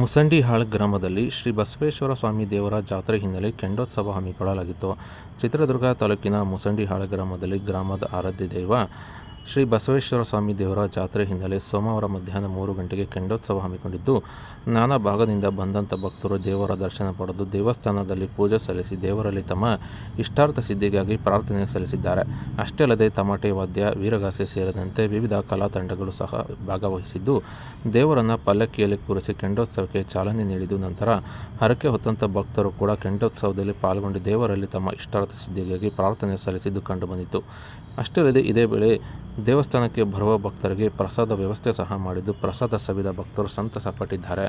ಮುಸಂಡಿಹಾಳ್ ಗ್ರಾಮದಲ್ಲಿ ಶ್ರೀ ಬಸವೇಶ್ವರ ಸ್ವಾಮಿ ದೇವರ ಜಾತ್ರೆ ಹಿನ್ನೆಲೆ ಕೆಂಡೋತ್ಸವ ಹಮ್ಮಿಕೊಳ್ಳಲಾಗಿತ್ತು. ಚಿತ್ರದುರ್ಗ ತಾಲೂಕಿನ ಮುಸಂಡಿಹಾಳ್ ಗ್ರಾಮದಲ್ಲಿ ಗ್ರಾಮದ ಆರಾಧ್ಯ ದೈವ ಶ್ರೀ ಬಸವೇಶ್ವರ ಸ್ವಾಮಿ ದೇವರ ಜಾತ್ರೆ ಹಿನ್ನೆಲೆ ಸೋಮವಾರ ಮಧ್ಯಾಹ್ನ ಮೂರು ಗಂಟೆಗೆ ಕೆಂಡೋತ್ಸವ ಹಮ್ಮಿಕೊಂಡಿದ್ದು, ನಾನಾ ಭಾಗದಿಂದ ಬಂದಂಥ ಭಕ್ತರು ದೇವರ ದರ್ಶನ ಪಡೆದು ದೇವಸ್ಥಾನದಲ್ಲಿ ಪೂಜೆ ಸಲ್ಲಿಸಿ ದೇವರಲ್ಲಿ ತಮ್ಮ ಇಷ್ಟಾರ್ಥ ಸಿದ್ಧಿಗಾಗಿ ಪ್ರಾರ್ಥನೆ ಸಲ್ಲಿಸಿದ್ದಾರೆ. ಅಷ್ಟೇ ಅಲ್ಲದೆ ತಮಟೆ ವಾದ್ಯ, ವೀರಗಾಸೆ ಸೇರಿದಂತೆ ವಿವಿಧ ಕಲಾ ತಂಡಗಳು ಸಹ ಭಾಗವಹಿಸಿದ್ದು, ದೇವರನ್ನು ಪಲ್ಲಕ್ಕಿಯಲ್ಲಿ ಕೂರಿಸಿ ಕೆಂಡೋತ್ಸವಕ್ಕೆ ಚಾಲನೆ ನೀಡಿದ ನಂತರ ಹರಕೆ ಹೊತ್ತಂಥ ಭಕ್ತರು ಕೂಡ ಕೆಂಠೋತ್ಸವದಲ್ಲಿ ಪಾಲ್ಗೊಂಡು ದೇವರಲ್ಲಿ ತಮ್ಮ ಇಷ್ಟಾರ್ಥ ಸಿದ್ಧಿಗಾಗಿ ಪ್ರಾರ್ಥನೆ ಸಲ್ಲಿಸಿದ್ದು ಕಂಡುಬಂದಿತು ಅಷ್ಟೇ ಇದೇ ವೇಳೆ ದೇವಸ್ಥಾನಕ್ಕೆ ಬರುವ ಭಕ್ತರಿಗೆ ಪ್ರಸಾದ ವ್ಯವಸ್ಥೆ ಸಹ ಮಾಡಿದ್ದು ಪ್ರಸಾದ ಸವಿದ ಭಕ್ತರು ಸಂತಸ ಪಟ್ಟಿದ್ದಾರೆ.